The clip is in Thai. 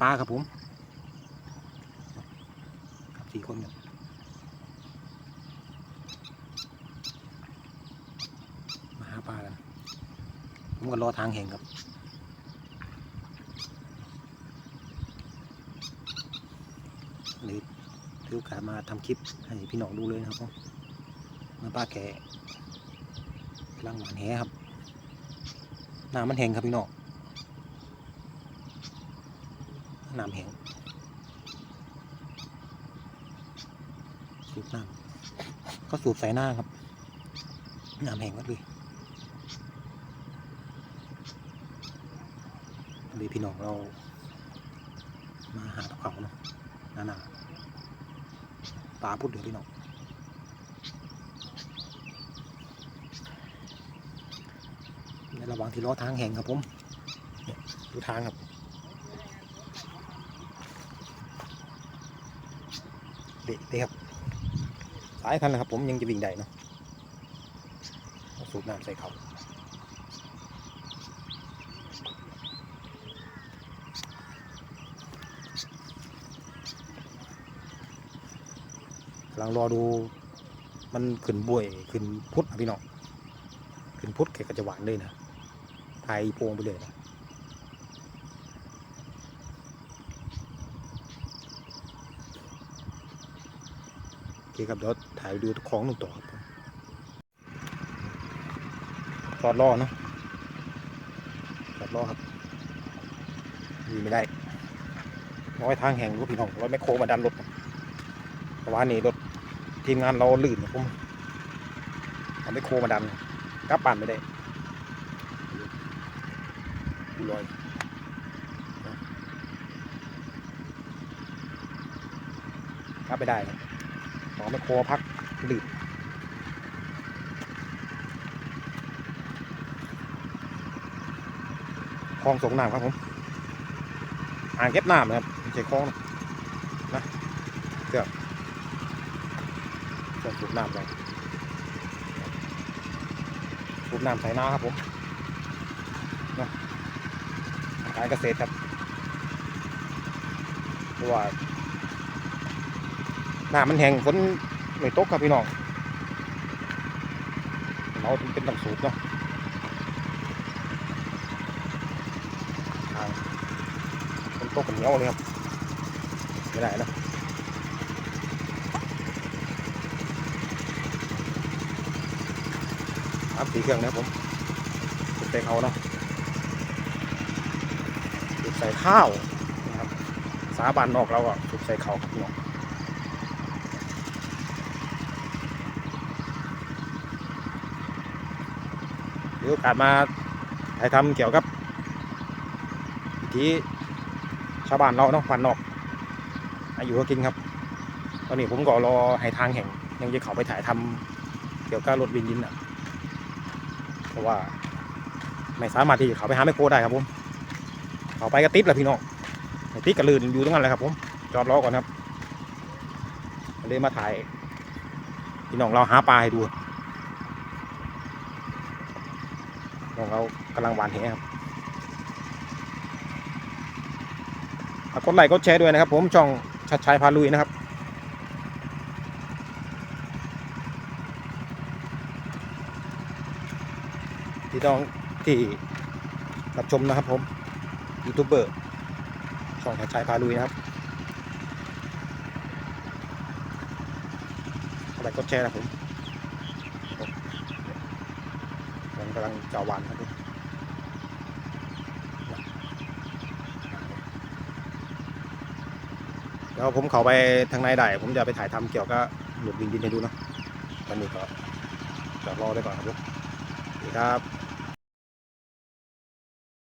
ปลาครับผมสี่คนครับมาหาปลากันผมก็รอทางแห่งครับเลยถือโอกาสมาทำคลิปให้พี่น้องดูเลยนะครับผมมาป้าแกกำลังหวานแหครับน้ำมันแห้งครับพี่น้อง น้ำแห้งสูบน้ำก็สูบใส่หน้าครับ น้ำแห้งหมดเลยเลยพี่น้องเรา มาหาตะเขาเนาะนานาปลาพุดเดือพี่น้องในระหว่างที่ล้อทางแห่งครับผมดูทางครับ เด็กครับ สายคันนะครับผมยังจะวิ่งได้เนาะสูบน้ำใส่เขากำลังรอดูมันขึ้นบวยขึ้นพุทธพี่น้องขึ้นพุทธแกก็จะหวานเลยนะถ่ายโพวงไปเลยนะ เคครับเดี๋ยวถ่ายดูของหนึ่งต่อครับจอดรอเนาะจอดรอครับยีไม่ได้ร้อยทางแห่งรถพี่น้องร้อยแมคโครมาดันรถเพราะว่านี่รถทีมงานเราลื่นนะผมเอาแมคโครมาดันกลับบ้านไม่ได้ดูรอยกลับไม่ได้ ขอแมคโคพักลื่นคลองส่งน้ำครับผม อ่างเก็บน้ำนะครับไม่ใช่คลองนะเกือบส่งสูบน้ำไปสูบน้ำใส่นาครับผมนะการเกษตรครับเพราะว่า น้ำมันแห้งฝนไม่ตกครับพี่น้องเราถึงเป็นต้องสูบเนาะทางฝนตกกันเหนียวเลยครับไม่ได้นะสามสี่เครื่องนะผมสุดใส่เขาเนาะสุดใส่ข้าวนะครับสาบานนอกเราก็สุดใส่เขาครับพี่น้อง หรือ โอกาสมาถ่ายทำเกี่ยวกับวิถีชาวบ้านเราเนาะพันนอกอายุก็กินครับ ตอนนี้ผมก็รอให้ทางแห่ง ยังจะเข้าไปถ่ายทำเกี่ยวกับรถวินยินอะเพราะว่า ไม่สามารถที่จะเข้าไปหาแมโครได้ครับผมเข้าไปก็ติดแหละพี่น้องติดก็ลื่นอยู่ตรงนั้นแหละครับผมจอดรอก่อนครับเลยมาถ่ายพี่น้องเราหาปลาให้ดู น้องเรากำลังหวานแหครับกดไลค์กดแชร์ด้วยนะครับ ผมช่องชัดชัยพาลุยนะครับพี่น้องที่รับชมนะครับผมยูทูบเบอร์ช่องชัดชัยพาลุยนะครับกดไลค์กดแชร์นะผม มันกำลังจะหวานครับผมเดี๋ยวผมเข้าไปทางในได้ ผมจะไปถ่ายทำเกี่ยวกับหลุดดินดินให้ดูเนาะตอนนี้ก็จะรอได้ก่อนครับผมสวัสดีครับ